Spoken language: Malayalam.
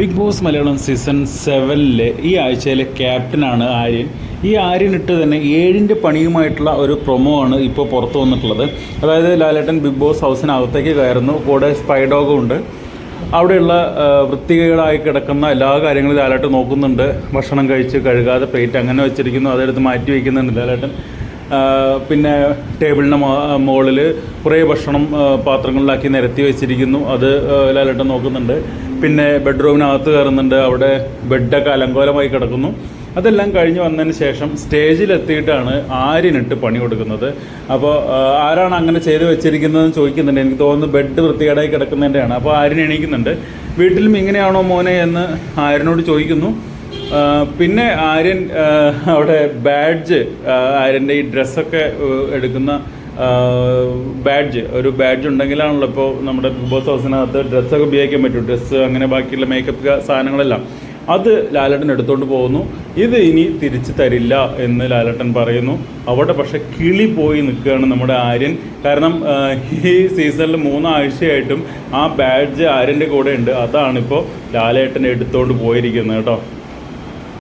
ബിഗ് ബോസ് മലയാളം സീസൺ സെവനിലെ ഈ ആഴ്ചയിലെ ക്യാപ്റ്റനാണ് ആര്യൻ. ഈ ആര്യൻ ഇട്ട് തന്നെ ഏഴിന്റെ പണിയുമായിട്ടുള്ള ഒരു പ്രൊമോ ആണ് ഇപ്പോൾ പുറത്തു വന്നിട്ടുള്ളത്. അതായത് ലാലേട്ടൻ ബിഗ് ബോസ് ഹൗസിനകത്തേക്ക് കയറുന്നു. കൂടെ സ്പൈഡോഗും ഉണ്ട്. അവിടെയുള്ള വൃത്തികേടായി കിടക്കുന്ന എല്ലാ കാര്യങ്ങളും ലാലേട്ടൻ നോക്കുന്നുണ്ട്. ഭക്ഷണം കഴിച്ച് കഴുകാതെ പ്ലേറ്റ് അങ്ങനെ വെച്ചിരിക്കുന്നു. അതെടുത്ത് മാറ്റി വയ്ക്കുന്നുണ്ട് ലാലേട്ടൻ. പിന്നെ ടേബിളിന്റെ മുകളിൽ കുറേ ഭക്ഷണം പാത്രങ്ങളിലാക്കി നിരത്തി വെച്ചിരിക്കുന്നു. അത് ലാലേട്ടൻ നോക്കുന്നുണ്ട്. പിന്നെ ബെഡ്റൂമിനകത്ത് കയറുന്നുണ്ട്. അവിടെ ബെഡൊക്കെ അലങ്കോലമായി കിടക്കുന്നു. അതെല്ലാം കഴിഞ്ഞ് വന്നതിന് ശേഷം സ്റ്റേജിലെത്തിയിട്ടാണ് ആര്യനിട്ട് പണി കൊടുക്കുന്നത്. അപ്പോൾ ആരാണ് അങ്ങനെ ചെയ്ത് വെച്ചിരിക്കുന്നതെന്ന് ചോദിക്കുന്നുണ്ട്. എനിക്ക് തോന്നുന്നു ബെഡ് വൃത്തികേടായി കിടക്കുന്നതിന്റെയാണ് അപ്പോൾ ആര്യൻ എണീക്കുന്നുണ്ട്. വീട്ടിലും ഇങ്ങനെയാണോ മോനെ എന്ന് ആര്യനോട് ചോദിക്കുന്നു. പിന്നെ ആര്യൻ അവിടെ ബാഡ്ജ് ആര്യന്റെ ഈ ഡ്രസ്സൊക്കെ എടുക്കുന്ന ബാഡ്ജ് ഒരു ബാഡ്ജ് ഉണ്ടെങ്കിലാണല്ലോ ഇപ്പോൾ നമ്മുടെ ബിഗ് ബോസ് ഹൗസിനകത്ത് ഡ്രസ്സൊക്കെ ഉപയോഗിക്കാൻ പറ്റും. ഡ്രസ്സ് അങ്ങനെ ബാക്കിയുള്ള മേക്കപ്പ് സാധനങ്ങളെല്ലാം. അത് ലാലേട്ടൻ എടുത്തുകൊണ്ട് പോകുന്നു. ഇത് ഇനി തിരിച്ചു തരില്ല എന്ന് ലാലേട്ടൻ പറയുന്നു. അവിടെ പക്ഷെ കിളി പോയി നിൽക്കുകയാണ് നമ്മുടെ ആര്യൻ. കാരണം ഈ സീസണിൽ മൂന്നാഴ്ചയായിട്ടും ആ ബാഡ്ജ് ആര്യന്റെ കൂടെ ഉണ്ട് അതാണിപ്പോൾ ലാലേട്ടൻ എടുത്തുകൊണ്ട് പോയിരിക്കുന്നത് കേട്ടോ.